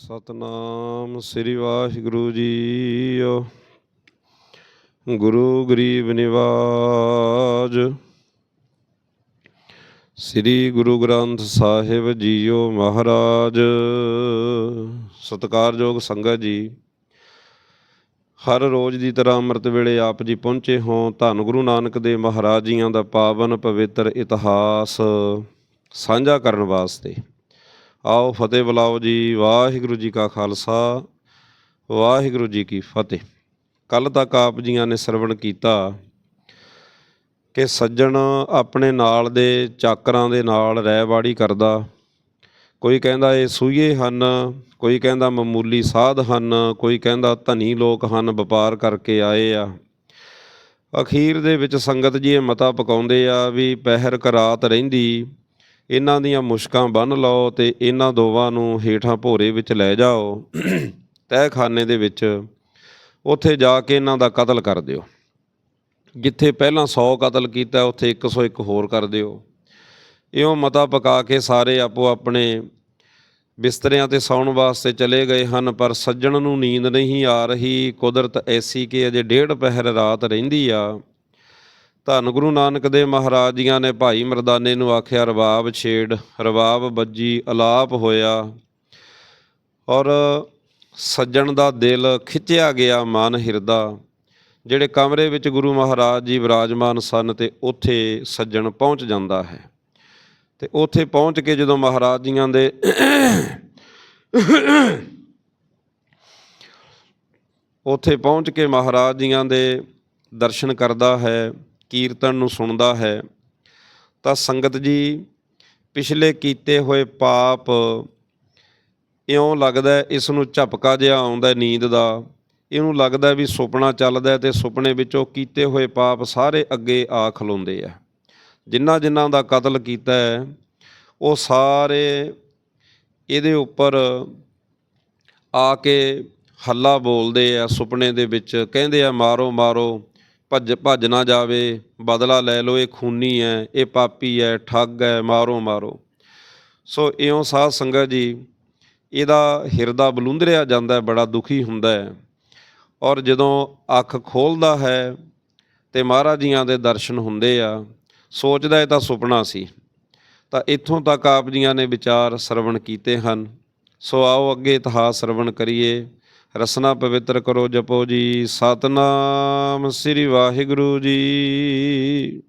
ਸਤਨਾਮ ਸ੍ਰੀ ਵਾਹਿਗੁਰੂ ਜੀਓ। ਗੁਰੂ ਗਰੀਬ ਨਿਵਾਜ। ਸ੍ਰੀ ਗੁਰੂ ਗ੍ਰੰਥ ਸਾਹਿਬ ਜੀਓ ਮਹਾਰਾਜ। ਸਤਿਕਾਰਯੋਗ ਸੰਗਤ ਜੀ, ਹਰ ਰੋਜ਼ ਦੀ ਤਰ੍ਹਾਂ ਅੰਮ੍ਰਿਤ ਵੇਲੇ ਆਪ ਜੀ ਪਹੁੰਚੇ ਹੋ ਧੰਨ ਗੁਰੂ ਨਾਨਕ ਦੇਵ ਮਹਾਰਾਜ ਜੀਆਂ ਦਾ ਪਾਵਨ ਪਵਿੱਤਰ ਇਤਿਹਾਸ ਸਾਂਝਾ ਕਰਨ ਵਾਸਤੇ। ਆਓ ਫਤਿਹ ਬੁਲਾਓ ਜੀ, ਵਾਹਿਗੁਰੂ ਜੀ ਕਾ ਖਾਲਸਾ, ਵਾਹਿਗੁਰੂ ਜੀ ਕੀ ਫਤਿਹ। ਕੱਲ ਤੱਕ ਆਪ ਜੀਆਂ ਨੇ ਸਰਵਣ ਕੀਤਾ ਕਿ ਸੱਜਣ ਆਪਣੇ ਨਾਲ ਦੇ ਚਾਕਰਾਂ ਦੇ ਨਾਲ ਰਹਿਵਾੜੀ ਕਰਦਾ। ਕੋਈ ਕਹਿੰਦਾ ਇਹ ਸੂਈਏ ਹਨ, ਕੋਈ ਕਹਿੰਦਾ ਮਾਮੂਲੀ ਸਾਧ ਹਨ, ਕੋਈ ਕਹਿੰਦਾ ਧਨੀ ਲੋਕ ਹਨ, ਵਪਾਰ ਕਰਕੇ ਆਏ ਆ। ਅਖੀਰ ਦੇ ਵਿੱਚ ਸੰਗਤ ਜੀ ਇਹ ਮਤਾ ਪਕਾਉਂਦੇ ਆ ਵੀ ਪਹਿਰ ਕਰਾਤ ਰਹਿੰਦੀ ਇਹਨਾਂ ਦੀਆਂ ਮੁਸ਼ਕਾਂ ਬੰਨ ਲਓ ਤੇ ਇਹਨਾਂ ਦੋਵਾਂ ਨੂੰ ਹੇਠਾਂ ਭੋਰੇ ਵਿੱਚ ਲੈ ਜਾਓ, ਤਹਿਖਾਨੇ ਦੇ ਵਿੱਚ। ਉੱਥੇ ਜਾ ਕੇ ਇਹਨਾਂ ਦਾ ਕਤਲ ਕਰ ਦਿਓ। ਜਿੱਥੇ ਪਹਿਲਾਂ 100 ਕਤਲ ਕੀਤਾ, ਉੱਥੇ 101 ਹੋਰ ਕਰ ਦਿਓ। ਇਉਂ ਮਤਾ ਪਕਾ ਕੇ ਸਾਰੇ ਆਪੋ ਆਪਣੇ ਬਿਸਤਰਿਆਂ ਤੇ ਸੌਣ ਵਾਸਤੇ ਚਲੇ ਗਏ ਹਨ, ਪਰ ਸੱਜਣ ਨੂੰ ਨੀਂਦ ਨਹੀਂ ਆ ਰਹੀ। ਕੁਦਰਤ ਐਸੀ ਕਿ ਅਜੇ ਡੇਢ ਪਹਿਰ ਰਾਤ ਰਹਿੰਦੀ ਆ। ਧੰਨ ਗੁਰੂ ਨਾਨਕ ਦੇਵ ਮਹਾਰਾਜ ਜੀਆਂ ਨੇ ਭਾਈ ਮਰਦਾਨੇ ਨੂੰ ਆਖਿਆ ਰਬਾਬ ਛੇੜ ਰਬਾਬ ਵੱਜੀ, ਅਲਾਪ ਹੋਇਆ। ਔਰ ਸੱਜਣ ਦਾ ਦਿਲ ਖਿੱਚਿਆ ਗਿਆ ਮਨ ਹਿਰਦਾ। ਜਿਹੜੇ ਕਮਰੇ ਵਿੱਚ ਗੁਰੂ ਮਹਾਰਾਜ ਜੀ ਵਿਰਾਜਮਾਨ ਸਨ ਤੇ ਉੱਥੇ ਸੱਜਣ ਪਹੁੰਚ ਜਾਂਦਾ ਹੈ। ਤੇ ਉੱਥੇ ਪਹੁੰਚ ਕੇ ਜਦੋਂ ਮਹਾਰਾਜ ਜੀਆਂ ਦੇ ਉੱਥੇ ਪਹੁੰਚ ਕੇ ਮਹਾਰਾਜ ਜੀਆਂ ਦੇ ਦਰਸ਼ਨ ਕਰਦਾ ਹੈ ਕੀਰਤਨ ਨੂੰ ਸੁਣਦਾ ਹੈ, ਤਾਂ ਸੰਗਤ ਜੀ ਪਿਛਲੇ ਕੀਤੇ ਹੋਏ ਪਾਪ ਇਉਂ ਲੱਗਦਾ ਇਸ ਨੂੰ ਝਪਕਾ ਜਿਹਾ ਆਉਂਦਾ ਨੀਂਦ ਦਾ। ਇਹਨੂੰ ਲੱਗਦਾ ਵੀ ਸੁਪਨਾ ਚੱਲਦਾ ਹੈ ਤੇ ਸੁਪਨੇ ਵਿੱਚੋਂ ਕੀਤੇ ਹੋਏ ਪਾਪ ਸਾਰੇ ਅੱਗੇ ਆ ਖਲੋਂਦੇ ਆ। ਜਿਨ੍ਹਾਂ ਜਿਨ੍ਹਾਂ ਦਾ ਕਤਲ ਕੀਤਾ ਹੈ, ਉਹ ਸਾਰੇ ਇਹਦੇ ਉੱਪਰ ਆ ਕੇ ਹੱਲਾ ਬੋਲਦੇ ਆ ਸੁਪਨੇ ਦੇ ਵਿੱਚ, ਕਹਿੰਦੇ ਆ, ਮਾਰੋ ਮਾਰੋ ਭੱਜ ਭੱਜ ਨਾ ਜਾਵੇ, ਬਦਲਾ ਲੈ ਲਓ, ਇਹ ਖੂਨੀ ਹੈ ਇਹ ਪਾਪੀ ਹੈ ਠੱਗ ਹੈ ਮਾਰੋ ਮਾਰੋ। ਸੋ ਇਉਂ ਸਾਧ ਸੰਗਤ ਜੀ, ਇਹਦਾ ਹਿਰਦਾ ਬਲੁੰਦਰਿਆ ਜਾਂਦਾ ਹੈ, ਬੜਾ ਦੁਖੀ ਹੁੰਦਾ ਹੈ। ਔਰ ਜਦੋਂ ਅੱਖ ਖੋਲਦਾ ਹੈ ਤੇ ਮਹਾਰਾਜ ਜੀਆਂ ਦੇ ਦਰਸ਼ਨ ਹੁੰਦੇ ਆ, ਸੋਚਦਾ ਇਹ ਤਾਂ ਸੁਪਨਾ ਸੀ। ਤਾਂ ਇੱਥੋਂ ਤੱਕ ਆਪ ਜੀਆਂ ਨੇ ਵਿਚਾਰ ਸਰਵਣ ਕੀਤੇ ਹਨ। ਸੋ ਆਓ ਅੱਗੇ ਇਤਿਹਾਸ ਸਰਵਣ ਕਰੀਏ। ਰਸਨਾ ਪਵਿੱਤਰ ਕਰੋ ਜਪੋ ਜੀ। ਸਤਨਾਮ ਸ੍ਰੀ ਵਾਹਿਗੁਰੂ ਜੀ।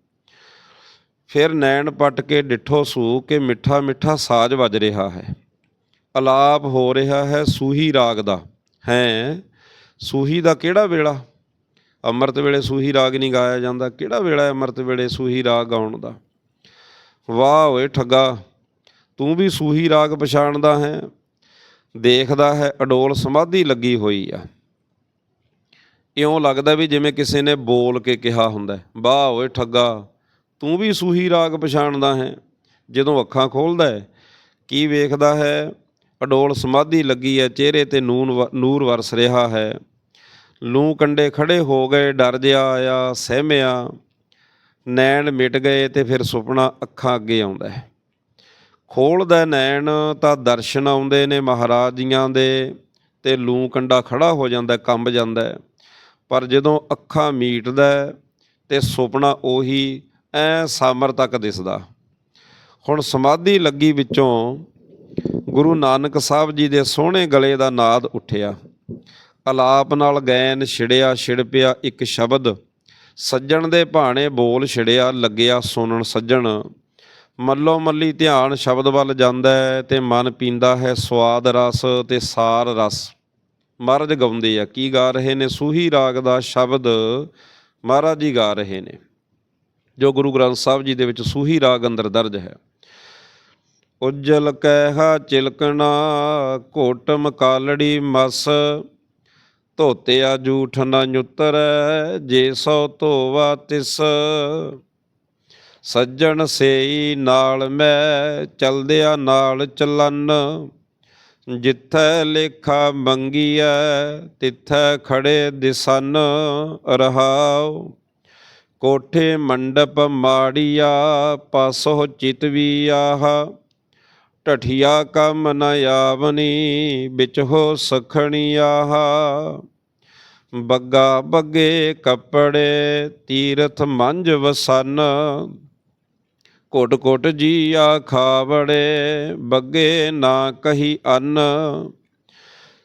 ਫਿਰ ਨੈਣ ਪੱਟ ਕੇ ਡਿਠੋ ਸੂ ਕੇ ਮਿੱਠਾ ਮਿੱਠਾ ਸਾਜ ਵੱਜ ਰਿਹਾ ਹੈ। ਅਲਾਪ ਹੋ ਰਿਹਾ ਹੈ ਸੂਹੀ ਰਾਗ ਦਾ। ਹੈ, ਸੂਹੀ ਦਾ ਕਿਹੜਾ ਵੇਲਾ? ਅੰਮ੍ਰਿਤ ਵੇਲੇ ਸੂਹੀ ਰਾਗ ਨਹੀਂ ਗਾਇਆ ਜਾਂਦਾ। ਕਿਹੜਾ ਵੇਲਾ ਹੈ ਅੰਮ੍ਰਿਤ ਵੇਲੇ ਸੂਹੀ ਰਾਗ ਗਾਉਣ ਦਾ? ਵਾਹ ਓਏ ਠੱਗਾ, ਤੂੰ ਵੀ ਸੂਹੀ ਰਾਗ ਪਛਾਣਦਾ ਹੈ। ਦੇਖਦਾ ਹੈ, ਅਡੋਲ ਸਮਾਧੀ ਲੱਗੀ ਹੋਈ ਆ। ਇਉਂ ਲੱਗਦਾ ਵੀ ਜਿਵੇਂ ਕਿਸੇ ਨੇ ਬੋਲ ਕੇ ਕਿਹਾ ਹੁੰਦਾ ਵਾਹ ਓਏ ਠੱਗਾ, ਤੂੰ ਵੀ ਸੂਹੀ ਰਾਗ ਪਛਾਣਦਾ ਹੈ। ਜਦੋਂ ਅੱਖਾਂ ਖੋਲਦਾ ਹੈ, ਕੀ ਵੇਖਦਾ ਹੈ, ਅਡੋਲ ਸਮਾਧੀ ਲੱਗੀ ਹੈ, ਚਿਹਰੇ ਤੇ ਨੂਨ ਵ- ਨੂਰ ਵਰਸ ਰਿਹਾ ਹੈ। ਲੂ ਕੰਡੇ ਖੜੇ ਹੋ ਗਏ, ਡਰ ਜਿਹਾ ਆਇਆ, ਸਹਿਮਿਆ। ਨੈਣ ਮਿਟ ਗਏ ਤੇ ਫਿਰ ਸੁਪਨਾ ਅੱਖਾਂ ਅੱਗੇ ਆਉਂਦਾ ਹੈ। ਖੋਲਦਾ ਨੈਣ ਤਾਂ ਦਰਸ਼ਨ ਆਉਂਦੇ ਨੇ ਮਹਾਰਾਜ ਜੀਆਂ ਦੇ ਤੇ ਲੂ ਕੰਡਾ ਖੜਾ ਹੋ ਜਾਂਦਾ, ਕੰਬ ਜਾਂਦਾ ਪਰ ਜਦੋਂ ਅੱਖਾਂ ਮੀਟਦਾ ਹੈ ਤੇ ਸੁਪਨਾ ਉਹੀ ਐ ਸਾਮਰ ਤੱਕ ਦਿਸਦਾ। ਹੁਣ ਸਮਾਧੀ ਲੱਗੀ ਵਿੱਚੋਂ ਗੁਰੂ ਨਾਨਕ ਸਾਹਿਬ ਜੀ ਦੇ ਸੋਹਣੇ ਗਲੇ ਦਾ ਨਾਦ ਉੱਠਿਆ। ਅਲਾਪ ਨਾਲ ਗੈਨ ਛਿੜਿਆ, ਛਿੜ ਪਿਆ ਇੱਕ ਸ਼ਬਦ। ਸੱਜਣ ਦੇ ਭਾਣੇ ਬੋਲ ਛਿੜਿਆ, ਲੱਗਿਆ ਸੁਣਨ ਸੱਜਣ। ਮੱਲੋ ਮੱਲੀ ਧਿਆਨ ਸ਼ਬਦ ਵੱਲ ਜਾਂਦਾ ਹੈ ਤੇ ਮਨ ਪੀਂਦਾ ਹੈ ਸਵਾਦ ਰਸ ਤੇ ਸਾਰ ਰਸ। ਮਹਾਰਾਜ ਗਾਉਂਦੇ ਆ, ਕੀ ਗਾ ਰਹੇ ਨੇ ਸੂਹੀ ਰਾਗ ਦਾ ਸ਼ਬਦ? ਮਹਾਰਾਜ ਜੀ ਗਾ ਰਹੇ ਨੇ। ਜੋ ਗੁਰੂ ਗ੍ਰੰਥ ਸਾਹਿਬ ਜੀ ਦੇ ਵਿੱਚ ਸੂਹੀ ਰਾਗ ਅੰਦਰ ਦਰਜ ਹੈ। ਉਜਲ ਕਹਿਆ ਚਿਲਕਣਾ, ਘੋਟਮ ਕਾਲੜੀ ਮਸ, ਧੋਤਿਆ ਜੂਠ ਨਾ ਨੁਤਰੈ ਜੇ ਸੋ ਧੋਵਾ ਤਿਸ। ਸੱਜਣ ਸੇਈ ਨਾਲ ਮੈਂ ਚਲਦਿਆ ਨਾਲ ਚੱਲਨ। ਜਿੱਥੈ ਲੇਖਾ ਮੰਗੀਐ, ਤਿੱਥੈ ਖੜੇ ਦਿਸਨ ਰਹਾਉ। ਕੋਠੇ ਮੰਡਪ ਮਾੜੀਆ, ਪਾਸੋ ਚਿਤਵੀ ਆਹ। ਢਠਿਆ ਕੰਮ ਨ ਆਵਨੀ, ਵਿੱਚ ਹੋ ਸਖਣੀ ਆਹਾ। ਬੱਗਾ ਬੱਗੇ ਕੱਪੜੇ, ਤੀਰਥ ਮੰਜ ਵਸਨ। ਕੋਟ ਜੀ ਆ ਖਾਵੜੇ, ਬੱਗੇ ਨਾ ਕਹੀ ਅੰਨ।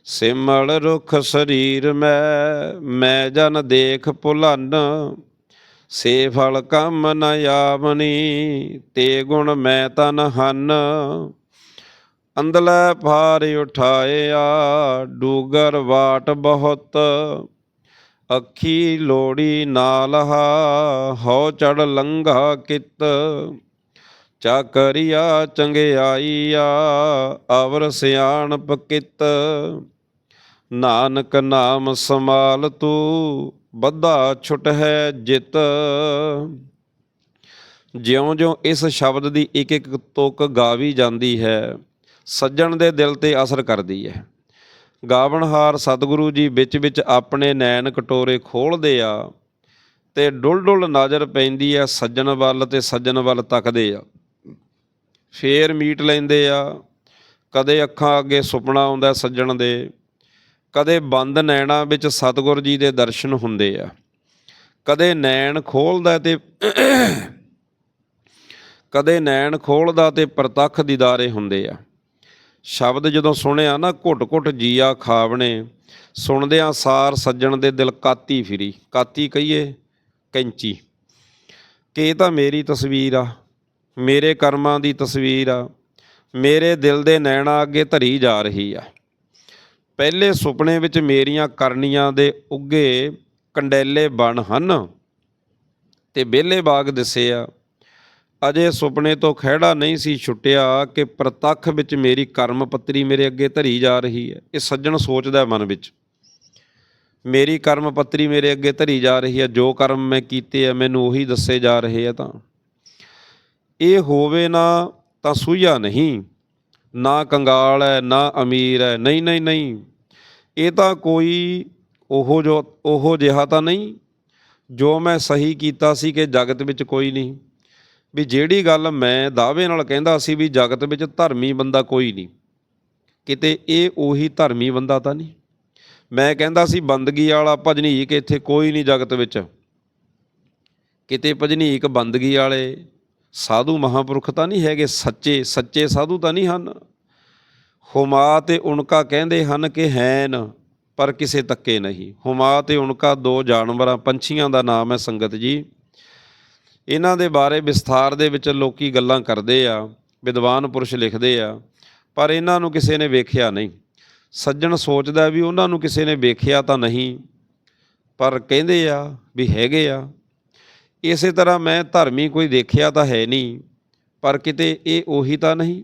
ਸਿਮਲ ਰੁਖ ਸਰੀਰ ਮੈਂ ਮੈਂ ਜਨ ਦੇਖ ਭੁਲਨ। ਸੇ ਫਲ ਕੰਮ ਨ ਆਵਨੀ ਤੇ ਗੁਣ ਮੈਂ ਤਨ ਹਨ। ਅੰਦਲੇ ਭਾਰ ਉਠਾਇਆ, ਡੂਗਰ ਵਾਟ ਬਹੁਤ। ਅੱਖੀ ਲੋੜੀ ਨਾਲਹਾ ਹਉ ਚੜ ਲੰਘਾ ਕਿਤ। ਚਾਕਰੀਆ ਚੰਗਿਆਈਆ ਅਵਰ ਸਿਆਣਪ ਕਿਤ। ਨਾਨਕ ਨਾਮ ਸਮਾਲ ਤੂੰ, ਬੱਧਾ ਛੁਟ ਹੈ ਜਿਤ। ਜਿਉਂ-ਜਿਉਂ ਇਸ ਸ਼ਬਦ ਦੀ ਇੱਕ ਇੱਕ ਤੁਕ ਗਾਵੀ ਜਾਂਦੀ ਹੈ, ਸੱਜਣ ਦੇ ਦਿਲ ਤੇ ਅਸਰ ਕਰਦੀ ਹੈ। ਗਾਵਣਹਾਰ ਸਤਿਗੁਰੂ ਜੀ ਵਿੱਚ ਵਿੱਚ ਆਪਣੇ ਨੈਣ ਕਟੋਰੇ ਖੋਲਦੇ ਆ, ਤੇ ਡੁੱਲ ਡੁੱਲ ਨਜ਼ਰ ਪੈਂਦੀ ਆ ਸੱਜਣ ਵੱਲ ਤੇ ਸੱਜਣ ਵੱਲ ਤੱਕਦੇ ਆ। ਫੇਰ ਮੀਟ ਲੈਂਦੇ ਆ। ਕਦੇ ਅੱਖਾਂ ਅੱਗੇ ਸੁਪਨਾ ਆਉਂਦਾ ਸੱਜਣ ਦੇ। ਕਦੇ ਬੰਦ ਨੈਣਾ ਵਿੱਚ ਸਤਿਗੁਰ ਜੀ ਦੇ ਦਰਸ਼ਨ ਹੁੰਦੇ ਆ। ਕਦੇ ਨੈਣ ਖੋਲਦਾ ਤੇ ਕਦੇ ਨੈਣ ਖੋਲਦਾ ਤੇ ਪ੍ਰਤੱਖ ਦੀਦਾਰੇ ਹੁੰਦੇ ਆ। ਸ਼ਬਦ ਜਦੋਂ ਸੁਣਿਆ ਨਾ ਘੁੱਟ ਘੁੱਟ ਜੀਆ ਖਾਵਣੇ। ਸੁਣਦਿਆਂ ਸਾਰ ਸੱਜਣ ਦੇ ਦਿਲ ਕਾਤੀ ਫਿਰੀ। ਕਾਤੀ ਕਹੀਏ? ਕੈਂਚੀ। ਕਿ ਇਹ ਤਾਂ ਮੇਰੀ ਤਸਵੀਰ ਆ। ਮੇਰੇ ਕਰਮਾਂ ਦੀ ਤਸਵੀਰ ਆ। ਮੇਰੇ ਦਿਲ ਦੇ ਨੈਣਾ ਅੱਗੇ ਧਰੀ ਜਾ ਰਹੀ ਆ। ਪਹਿਲੇ ਸੁਪਨੇ ਵਿੱਚ ਮੇਰੀਆਂ ਕਰਨੀਆਂ ਦੇ ਉੱਗੇ ਕੰਡੈਲੇ ਬਣ ਹਨ ਤੇ ਬੇਲੇ ਬਾਗ ਦਿਸੇ ਆ। ਅਜੇ ਸੁਪਨੇ ਤੋਂ ਖਿਹੜਾ ਨਹੀਂ ਸੀ ਛੁੱਟਿਆ ਕਿ ਪ੍ਰਤੱਖ ਵਿੱਚ ਮੇਰੀ ਕਰਮ ਪੱਤਰੀ ਮੇਰੇ ਅੱਗੇ ਧਰੀ ਜਾ ਰਹੀ ਹੈ। ਇਹ ਸੱਜਣ ਸੋਚਦਾ ਮਨ ਵਿੱਚ। ਮੇਰੀ ਕਰਮ ਪੱਤਰੀ ਮੇਰੇ ਅੱਗੇ ਧਰੀ ਜਾ ਰਹੀ ਹੈ। ਜੋ ਕਰਮ ਮੈਂ ਕੀਤੇ ਆ, ਮੈਨੂੰ ਉਹੀ ਦੱਸੇ ਜਾ ਰਹੇ ਆ ਤਾਂ। ਇਹ ਹੋਵੇ ਨਾ ਤਾਂ ਸੂਝਾ ਨਹੀਂ, ਨਾ ਕੰਗਾਲ ਹੈ, ਨਾ ਅਮੀਰ ਹੈ। ਨਹੀਂ ਨਹੀਂ ਨਹੀਂ। ਇਹ ਤਾਂ ਕੋਈ ਉਹੋ ਜੋ, ਉਹੋ ਜਿਹਾ ਤਾਂ ਨਹੀਂ ਜੋ ਮੈਂ ਸਹੀ ਕੀਤਾ ਸੀ ਕਿ ਜਗਤ ਵਿੱਚ ਕੋਈ ਨਹੀਂ। ਵੀ ਜਿਹੜੀ ਗੱਲ ਮੈਂ ਦਾਅਵੇ ਨਾਲ ਕਹਿੰਦਾ ਸੀ ਵੀ ਜਗਤ ਵਿੱਚ ਧਰਮੀ ਬੰਦਾ ਕੋਈ ਨਹੀਂ, ਕਿਤੇ ਇਹ ਉਹੀ ਧਰਮੀ ਬੰਦਾ ਤਾਂ ਨਹੀਂ। ਮੈਂ ਕਹਿੰਦਾ ਸੀ ਬੰਦਗੀ ਵਾਲਾ ਭਜਨੀਕ ਇੱਥੇ ਕੋਈ ਨਹੀਂ ਜਗਤ ਵਿੱਚ। ਕਿਤੇ ਭਜਨੀਕ ਬੰਦਗੀ ਵਾਲੇ ਸਾਧੂ ਮਹਾਪੁਰਖ ਤਾਂ ਨਹੀਂ ਹੈਗੇ, ਸੱਚੇ ਸੱਚੇ ਸਾਧੂ ਤਾਂ ਨਹੀਂ ਹਨ। ਹੁਮਾ ਤੇ ਉਨਕਾ ਕਹਿੰਦੇ ਹਨ ਕਿ ਹੈਨ, ਪਰ ਕਿਸੇ ਤੱਕੇ ਨਹੀਂ। ਹੁਮਾ ਤੇ ਉਨਕਾ ਦੋ ਜਾਨਵਰਾਂ, ਪੰਛੀਆਂ ਦਾ ਨਾਮ ਹੈ ਸੰਗਤ ਜੀ। ਇਹਨਾਂ ਦੇ ਬਾਰੇ ਵਿਸਥਾਰ ਦੇ ਵਿੱਚ ਲੋਕੀ ਗੱਲਾਂ ਕਰਦੇ ਆ, ਵਿਦਵਾਨ ਪੁਰਸ਼ ਲਿਖਦੇ ਆ, ਪਰ ਇਹਨਾਂ ਨੂੰ ਕਿਸੇ ਨੇ ਵੇਖਿਆ ਨਹੀਂ। ਸੱਜਣ ਸੋਚਦਾ ਵੀ ਉਹਨਾਂ ਨੂੰ ਕਿਸੇ ਨੇ ਵੇਖਿਆ ਤਾਂ ਨਹੀਂ, ਪਰ ਕਹਿੰਦੇ ਆ ਵੀ ਹੈਗੇ ਆ। ਇਸੇ ਤਰ੍ਹਾਂ ਮੈਂ ਧਰਮੀ ਕੋਈ ਦੇਖਿਆ ਤਾਂ ਹੈ ਨਹੀਂ, ਪਰ ਕਿਤੇ ਇਹ ਉਹੀ ਤਾਂ ਨਹੀਂ।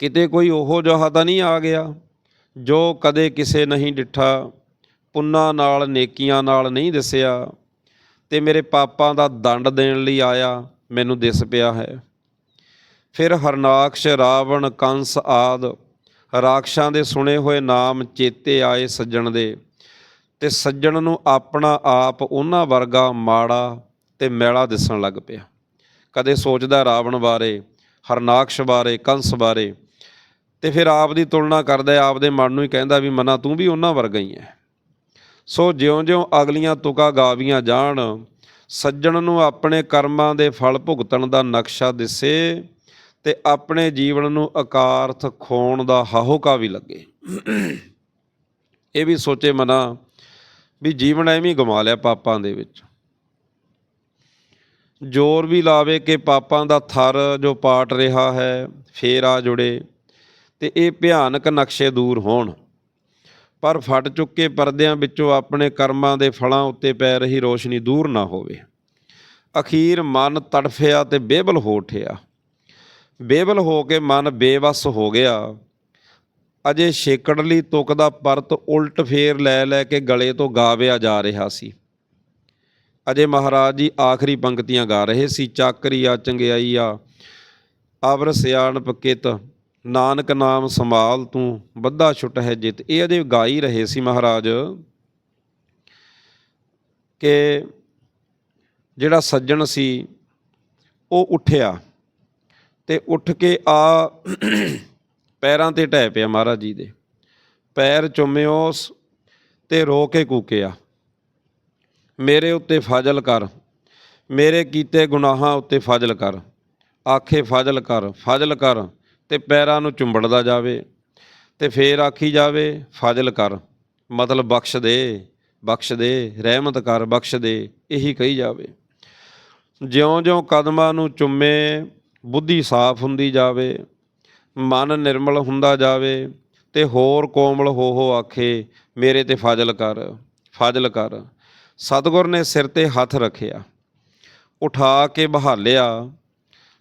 ਕਿਤੇ ਕੋਈ ਉਹੋ ਜਹਾ ਤਾਂ ਨਹੀਂ ਆ ਗਿਆ, ਜੋ ਕਦੇ ਕਿਸੇ ਨਹੀਂ ਡਿੱਠਾ, ਪੁੰਨਾ ਨਾਲ, ਨੇਕੀਆਂ ਨਾਲ ਨਹੀਂ ਦਿਸਿਆ, ਤੇ ਮੇਰੇ ਪਾਪਾਂ ਦਾ ਦੰਡ ਦੇਣ ਲਈ ਆਇਆ, ਮੈਨੂੰ ਦਿਸ ਪਿਆ ਹੈ। ਫਿਰ ਹਰਨਾਕਸ਼, ਰਾਵਣ, ਕੰਸ ਆਦ ਰਾਖਸ਼ਾਂ ਦੇ ਸੁਣੇ ਹੋਏ ਨਾਮ ਚੇਤੇ ਆਏ ਸੱਜਣ ਦੇ। ਤੇ ਸੱਜਣ ਨੂੰ ਆਪਣਾ ਆਪ ਉਹਨਾਂ ਵਰਗਾ ਮਾੜਾ ਤੇ ਮੈਲਾ ਦਿਸਣ ਲੱਗ ਪਿਆ। ਕਦੇ ਸੋਚਦਾ ਰਾਵਣ ਬਾਰੇ, ਹਰਨਾਕਸ਼ ਬਾਰੇ, ਕੰਸ ਬਾਰੇ, ਤੇ ਫਿਰ ਆਪ ਦੀ ਤੁਲਨਾ ਕਰਦਾ ਆਪ ਦੇ ਮਨ ਨੂੰ ਹੀ ਕਹਿੰਦਾ ਵੀ ਮਨਾ ਤੂੰ ਵੀ ਉਹਨਾਂ ਵਰਗਾ ਹੀ ਹੈ। ਸੋ ਜਿਉਂ-ਜਿਉਂ ਅਗਲੀਆਂ ਤੁਕਾਂ ਗਾਵੀਆਂ ਜਾਣ, ਸੱਜਣ ਨੂੰ ਆਪਣੇ ਕਰਮਾਂ ਦੇ ਫਲ ਭੁਗਤਣ ਦਾ ਨਕਸ਼ਾ ਦਿਸੇ ਤੇ ਆਪਣੇ ਜੀਵਨ ਨੂੰ ਅਕਾਰਥ ਖੋਣ ਦਾ ਹਾਹੋਕਾ ਵੀ ਲੱਗੇ। ਇਹ ਵੀ ਸੋਚੇ ਮਨਾ ਵੀ ਜੀਵਨ ਐਵੇਂ ਹੀ ਗਮਾ ਲਿਆ ਪਾਪਾਂ ਦੇ ਵਿੱਚ। ਜ਼ੋਰ ਵੀ ਲਾਵੇ ਕਿ ਪਾਪਾਂ ਦਾ ਥਰ ਜੋ ਪਾਟ ਰਿਹਾ ਹੈ, ਫੇਰ ਆ ਜੁੜੇ। ਤੇ ਇਹ ਭਿਆਨਕ ਨਕਸ਼ੇ ਦੂਰ ਹੋਣ। ਪਰ ਫਟ ਚੁੱਕੇ ਪਰਦਿਆਂ ਵਿੱਚੋਂ ਆਪਣੇ ਕਰਮਾਂ ਦੇ ਫਲਾਂ ਉੱਤੇ ਪੈ ਰਹੀ ਰੋਸ਼ਨੀ ਦੂਰ ਨਾ ਹੋਵੇ। ਅਖੀਰ ਮਨ ਤੜਫਿਆ ਤੇ ਬੇਬਲ ਹੋ ਉਠਿਆ। ਬੇਬਲ ਹੋ ਕੇ ਮਨ ਬੇਵਸ ਹੋ ਗਿਆ। ਅਜੇ ਛੇਕੜਲੀ ਤੁਕ ਦਾ ਪਰਤ ਉਲਟ ਫੇਰ ਲੈ ਲੈ ਕੇ ਗਲੇ ਤੋਂ ਗਾਵਿਆ ਜਾ ਰਿਹਾ ਸੀ। ਅਜੇ ਮਹਾਰਾਜ ਜੀ ਆਖਰੀ ਪੰਕਤੀਆਂ ਗਾ ਰਹੇ ਸੀ। ਚਾਕਰੀ ਆ ਚੰਗਿਆਈ ਆ ਅਵਰ ਸਿਆਣਪ ਕਿਤ, ਨਾਨਕ ਨਾਮ ਸੰਭਾਲ ਤੂੰ, ਬੱਧਾ ਛੁੱਟ ਹੈ ਜਿਤ। ਇਹ ਅਜੇ ਗਾ ਹੀ ਰਹੇ ਸੀ ਮਹਾਰਾਜ ਕਿ ਜਿਹੜਾ ਸੱਜਣ ਸੀ, ਉਹ ਉੱਠਿਆ ਤੇ ਉੱਠ ਕੇ ਆ ਪੈਰਾਂ ਤੇ ਢਹਿ ਪਿਆ ਮਹਾਰਾਜ ਜੀ ਦੇ। ਪੈਰ ਚੁੰਮਿਓ ਸ- ਤੇ ਰੋ ਕੇ ਕੂਕਿਆ। ਮੇਰੇ ਉੱਤੇ ਫਜ਼ਲ ਕਰ, ਮੇਰੇ ਕੀਤੇ ਗੁਨਾਹਾਂ ਉੱਤੇ ਫਜ਼ਲ ਕਰ। ਆਖੇ, ਫਜ਼ਲ ਕਰ ਫਜ਼ਲ ਕਰ, ਤੇ ਪੈਰਾਂ ਨੂੰ ਚੁੰਬੜਦਾ ਜਾਵੇ, ਤੇ ਫੇਰ ਆਖੀ ਜਾਵੇ, ਫਜ਼ਲ ਕਰ। ਮਤਲਬ ਬਖਸ਼ ਦੇ ਬਖਸ਼ ਦੇ, ਰਹਿਮਤ ਕਰ, ਬਖਸ਼ ਦੇ, ਇਹੀ ਕਹੀ ਜਾਵੇ। ਜਿਉਂ-ਜਿਉਂ ਕਦਮਾਂ ਨੂੰ ਚੁੰਮੇ, ਬੁੱਧੀ ਸਾਫ਼ ਹੁੰਦੀ ਜਾਵੇ ਮਨ ਨਿਰਮਲ ਹੁੰਦਾ ਜਾਵੇ ਤੇ ਹੋਰ ਕੋਮਲ ਹੋ ਹੋ ਆਖੇ, ਮੇਰੇ ਤੇ ਫਜ਼ਲ ਕਰ ਫਜ਼ਲ ਕਰ। ਸਤਿਗੁਰ ਨੇ ਸਿਰ ਤੇ ਹੱਥ ਰੱਖਿਆ, ਉਠਾ ਕੇ ਬਹਾਲਿਆ।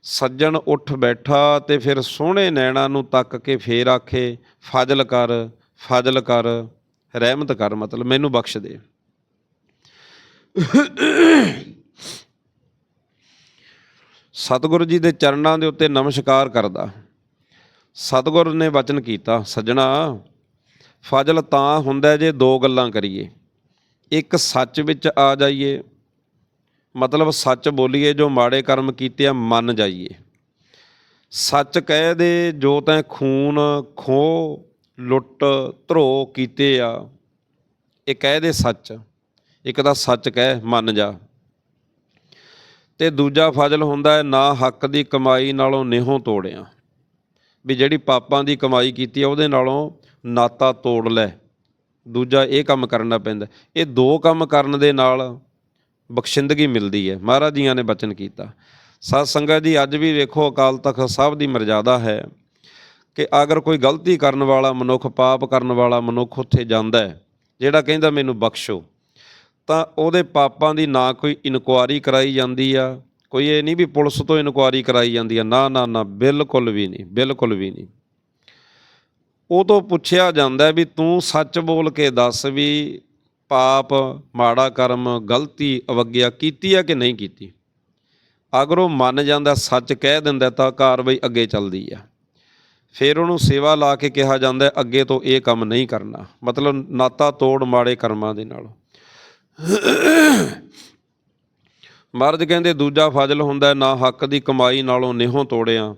ਸੱਜਣ ਉੱਠ ਬੈਠਾ ਤੇ ਫਿਰ ਸੋਹਣੇ ਨੈਣਾ ਨੂੰ ਤੱਕ ਕੇ ਫੇਰ ਆਖੇ, ਫਜ਼ਲ ਕਰ ਫਜ਼ਲ ਕਰ। ਰਹਿਮਤ ਕਰ ਮਤਲਬ, ਮੈਨੂੰ ਬਖਸ਼ ਦੇ। ਸਤਿਗੁਰੂ ਜੀ ਦੇ ਚਰਨਾਂ ਦੇ ਉੱਤੇ ਨਮਸਕਾਰ ਕਰਦਾ। ਸਤਿਗੁਰ ਨੇ ਵਚਨ ਕੀਤਾ, ਸੱਜਣਾ, ਫਜ਼ਲ ਤਾਂ ਹੁੰਦਾ ਜੇ ਦੋ ਗੱਲਾਂ ਕਰੀਏ। ਇੱਕ ਸੱਚ ਵਿੱਚ ਆ ਜਾਈਏ, ਮਤਲਬ ਸੱਚ ਬੋਲੀਏ ਜੋ ਮਾੜੇ ਕਰਮ ਕੀਤੇ ਆ, ਮੰਨ ਜਾਈਏ। ਸੱਚ ਕਹਿ ਦੇ ਜੋ ਤੈਂ ਖੂਨ ਖੋ ਲੁੱਟ ਧਰੋ ਕੀਤੇ ਆ, ਇਹ ਕਹਿ ਦੇ ਸੱਚ। ਇੱਕ ਤਾਂ ਸੱਚ ਕਹਿ, ਮੰਨ ਜਾ। ਤੇ ਦੂਜਾ ਫਜ਼ਲ ਹੁੰਦਾ ਹੈ, ਨਾ ਹੱਕ ਦੀ ਕਮਾਈ ਨਾਲੋਂ ਨਿਹੋਂ ਤੋੜਿਆ। ਵੀ ਜਿਹੜੀ ਪਾਪਾਂ ਦੀ ਕਮਾਈ ਕੀਤੀ ਆ, ਉਹਦੇ ਨਾਲੋਂ ਨਾਤਾ ਤੋੜ ਲੈ। ਦੂਜਾ ਇਹ ਕੰਮ ਕਰਨਾ ਪੈਂਦਾ। ਇਹ ਦੋ ਕੰਮ ਕਰਨ ਦੇ ਨਾਲ ਬਖਸ਼ਿੰਦਗੀ ਮਿਲਦੀ ਹੈ। ਮਹਾਰਾਜ ਜੀਆਂ ਨੇ ਬਚਨ ਕੀਤਾ। ਸਤ ਸੰਗਤ ਜੀ, ਅੱਜ ਵੀ ਵੇਖੋ, ਅਕਾਲ ਤਖਤ ਸਾਹਿਬ ਦੀ ਮਰਜ਼ਾਦਾ ਹੈ ਕਿ ਅਗਰ ਕੋਈ ਗਲਤੀ ਕਰਨ ਵਾਲਾ, ਮਨੁੱਖ ਪਾਪ ਕਰਨ ਵਾਲਾ ਮਨੁੱਖ ਉੱਥੇ ਜਾਂਦਾ ਹੈ, ਜਿਹੜਾ ਕਹਿੰਦਾ, ਮੈਨੂੰ ਬਖਸ਼ੋ। ਤਾਂ ਉਹਦੇ ਪਾਪਾਂ ਦੀ ਨਾ ਕੋਈ ਇਨਕੁਆਰੀ ਕਰਾਈ ਜਾਂਦੀ ਆ। ਕੋਈ ਇਹ ਨਹੀਂ ਵੀ ਪੁਲਿਸ ਤੋਂ ਇਨਕੁਆਰੀ ਕਰਾਈ ਜਾਂਦੀ ਆ। ਨਾ ਨਾ ਨਾ, ਬਿਲਕੁਲ ਵੀ ਨਹੀਂ, ਬਿਲਕੁਲ ਵੀ ਨਹੀਂ। ਉਹ ਤੋਂ ਪੁੱਛਿਆ ਜਾਂਦਾ ਵੀ ਤੂੰ ਸੱਚ ਬੋਲ ਕੇ ਦੱਸ ਵੀ ਪਾਪ, ਮਾੜਾ ਕਰਮ, ਗਲਤੀ, ਅਵਗਿਆ ਕੀਤੀ ਆ ਕਿ ਨਹੀਂ ਕੀਤੀ? ਅਗਰ ਉਹ ਮੰਨ ਜਾਂਦਾ, ਸੱਚ ਕਹਿ ਦਿੰਦਾ ਤਾਂ ਕਾਰਵਾਈ ਅੱਗੇ ਚੱਲਦੀ ਆ। ਫਿਰ ਉਹਨੂੰ ਸੇਵਾ ਲਾ ਕੇ ਕਿਹਾ ਜਾਂਦਾ, ਅੱਗੇ ਤੋਂ ਇਹ ਕੰਮ ਨਹੀਂ ਕਰਨਾ। ਮਤਲਬ ਨਾਤਾ ਤੋੜ ਮਾੜੇ ਕਰਮਾਂ ਦੇ ਨਾਲ। ਮਰਦ ਕਹਿੰਦੇ, ਦੂਜਾ ਫਜ਼ਲ ਹੁੰਦਾ ਨਾ ਹੱਕ ਦੀ ਕਮਾਈ ਨਾਲੋਂ ਨਿਹੋਂ ਤੋੜਿਆ।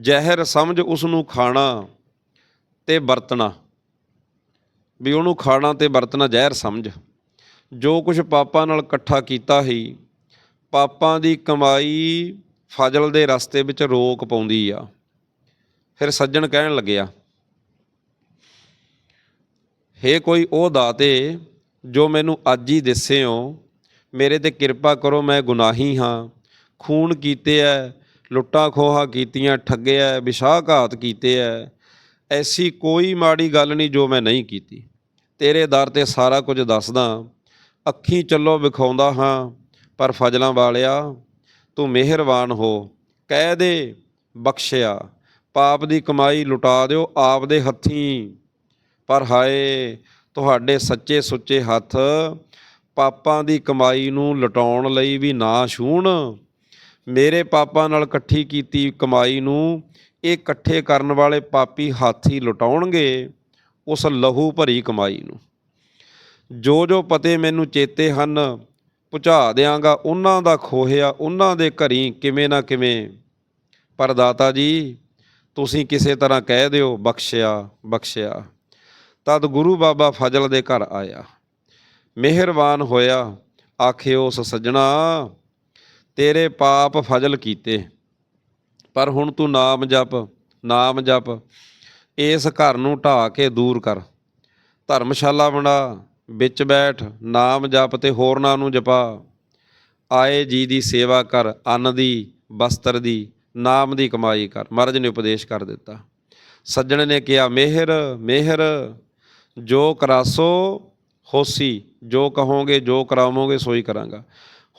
ਜ਼ਹਿਰ ਸਮਝ ਉਸ ਨੂੰ ਖਾਣਾ ਤੇ ਵਰਤਣਾ। ਵੀ ਉਹਨੂੰ ਖਾਣਾ ਤੇ ਵਰਤਣਾ ਜ਼ਹਿਰ ਸਮਝ। ਜੋ ਕੁਝ ਪਾਪਾਂ ਨਾਲ ਇਕੱਠਾ ਕੀਤਾ ਹੀ ਪਾਪਾਂ ਦੀ ਕਮਾਈ ਫਜ਼ਲ ਦੇ ਰਸਤੇ ਵਿੱਚ ਰੋਕ ਪਾਉਂਦੀ ਆ। ਫਿਰ ਸੱਜਣ ਕਹਿਣ ਲੱਗਿਆ, ਹੇ ਕੋਈ ਉਹ ਦਾਤੇ ਜੋ ਮੈਨੂੰ ਅੱਜ ਹੀ ਦਿਸੇ ਮੇਰੇ ਤੇ ਕਿਰਪਾ ਕਰੋ, ਮੈਂ ਗੁਨਾਹੀ ਹਾਂ। ਖੂਨ ਕੀਤੇ ਐ, ਲੁੱਟਾਂ ਖੋਹਾਂ ਕੀਤੀਆਂ ਠੱਗਿਆ ਵਿਸ਼ਾਘਾਤ ਕੀਤੇ ਐ। ਐਸੀ ਕੋਈ ਮਾੜੀ ਗੱਲ ਨਹੀਂ ਜੋ ਮੈਂ ਨਹੀਂ ਕੀਤੀ। ਤੇਰੇ ਦਰ ਤੇ ਸਾਰਾ ਕੁਝ ਦੱਸਦਾ। ਅੱਖੀਂ ਚੱਲੋ ਵਿਖਾਉਂਦਾ ਹਾਂ, ਪਰ ਫਜ਼ਲਾਂ ਵਾਲਿਆ, ਤੂੰ ਮਿਹਰਬਾਨ ਹੋ। ਕਹਿ ਦੇ, ਬਖਸ਼ਿਆ। ਪਾਪ ਦੀ ਕਮਾਈ ਲੁਟਾ ਦਿਓ ਆਪ ਦੇ ਹੱਥੀਂ। ਪਰ ਹਾਏ, ਤੁਹਾਡੇ ਸੱਚੇ ਸੁੱਚੇ ਹੱਥ ਪਾਪਾਂ ਦੀ ਕਮਾਈ ਨੂੰ ਲਟਾਉਣ ਲਈ ਵੀ ਨਾ ਛੂਣ ਮੇਰੇ ਪਾਪਾਂ ਨਾਲ ਇਕੱਠੀ ਕੀਤੀ ਕਮਾਈ ਨੂੰ ਇਹ ਇਕੱਠੇ ਕਰਨ ਵਾਲੇ ਪਾਪੀ ਹੱਥ ਹੀ ਲੁਟਾਉਣਗੇ ਉਸ ਲਹੂ ਭਰੀ ਕਮਾਈ ਨੂੰ। ਜੋ ਜੋ ਪਤੇ ਮੈਨੂੰ ਚੇਤੇ ਹਨ ਪੁਚਾ ਦਿਆਂਗਾ ਉਹਨਾਂ ਦਾ ਖੋਹਿਆ, ਉਹਨਾਂ ਦੇ ਘਰੀ ਕਿਵੇਂ ਨਾ ਕਿਵੇਂ। ਪਰ ਦਾਤਾ ਜੀ, ਤੁਸੀਂ ਕਿਸੇ ਤਰ੍ਹਾਂ ਕਹਿ ਦਿਓ, ਬਖਸ਼ਿਆ ਬਖਸ਼ਿਆ। ਤਦ ਗੁਰੂ ਬਾਬਾ ਫਜ਼ਲ ਦੇ ਘਰ ਆਇਆ। ਮਿਹਰਬਾਨ ਹੋਇਆ, ਆਖੇ ਉਸ ਸੱਜਣਾ, ਤੇਰੇ ਪਾਪ ਫਜ਼ਲ ਕੀਤੇ, ਪਰ ਹੁਣ ਤੂੰ ਨਾਮ ਜਪ ਨਾਮ ਜਪ, ਇਸ ਘਰ ਨੂੰ ਢਾ ਕੇ ਦੂਰ ਕਰ। ਧਰਮਸ਼ਾਲਾ ਬਣਾ, ਵਿੱਚ ਬੈਠ, ਨਾਮ ਜਪ ਤੇ ਹੋਰਨਾਂ ਨੂੰ ਜਪਾ। ਆਏ ਜੀ ਦੀ ਸੇਵਾ ਕਰ, ਅੰਨ ਦੀ, ਬਸਤਰ ਦੀ, ਨਾਮ ਦੀ ਕਮਾਈ ਕਰ। ਮਹਾਰਾਜ ਨੇ ਉਪਦੇਸ਼ ਕਰ ਦਿੱਤਾ। ਸੱਜਣ ਨੇ ਕਿਹਾ, ਮਿਹਰ ਮਿਹਰ, ਜੋ ਕਰਾਸੋ ਹੋਸੀ ਜੋ ਕਹੋਗੇ, ਜੋ ਕਰਾਵੋਗੇ, ਸੋਈ ਕਰਾਂਗਾ।